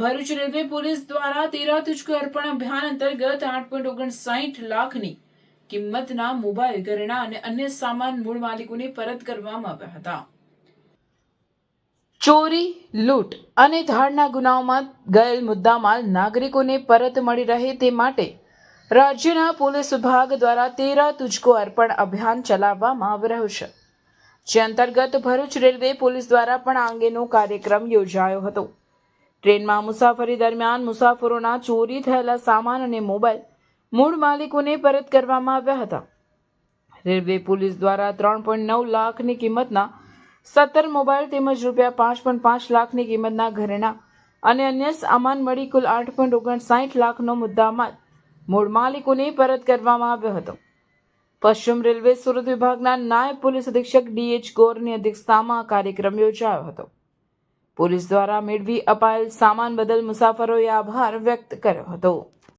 Bharuch railway police દ્વારા તેરા તુચકો અર્પણ અભિયાન અંતર્ગત આઠ પોઈન્ટ ઓગણસાઠ લાખની કિંમતના મોબાઈલ, ઘરેણા અને અન્ય સામાન મૂળ માલિકોને પરત કરવામાં આવ્યા હતા. ચોરી, લૂંટ અને ધાડના ગુનાઓમાં ગયેલ મુદ્દામાલ નાગરિકોને પરત મળી રહે તે માટે રાજ્યના પોલીસ વિભાગ દ્વારા તેરા તુજકો અર્પણ અભિયાન ચલાવવામાં આવી રહ્યું છે. જે અંતર્ગત ભરૂચ રેલવે પોલીસ દ્વારા પણ આ અંગેનો કાર્યક્રમ યોજાયો હતો. ટ્રેનમાં મુસાફરી દરમિયાન મુસાફરોના ચોરી થયેલા સામાન અને મોબાઈલ મૂળ માલિકોને પરત કરવામાં આવ્યા હતા. રેલવે પોલીસ દ્વારા ત્રણ પોઈન્ટ નવ લાખની કિંમતના સત્તર મોબાઈલ તેમજ રૂપિયા પાંચ પોઈન્ટ પાંચ લાખની કિંમતના ઘરેણા અને અન્ય સામાન મળી કુલ આઠ પોઈન્ટ ઓગણસાઠ લાખનો મુદ્દામાલ મૂળ માલિકોને પરત કરવામાં આવ્યો હતો. પશ્ચિમ રેલવે સુરત વિભાગના નાયબ પોલીસ અધિક્ષક ડીએચ ગોરની અધ્યક્ષતામાં આ કાર્યક્રમ યોજાયો હતો. પોલીસ દ્વારા મેળવી અપાયેલ સામાન બદલ મુસાફરોએ આભાર વ્યક્ત કર્યો હતો.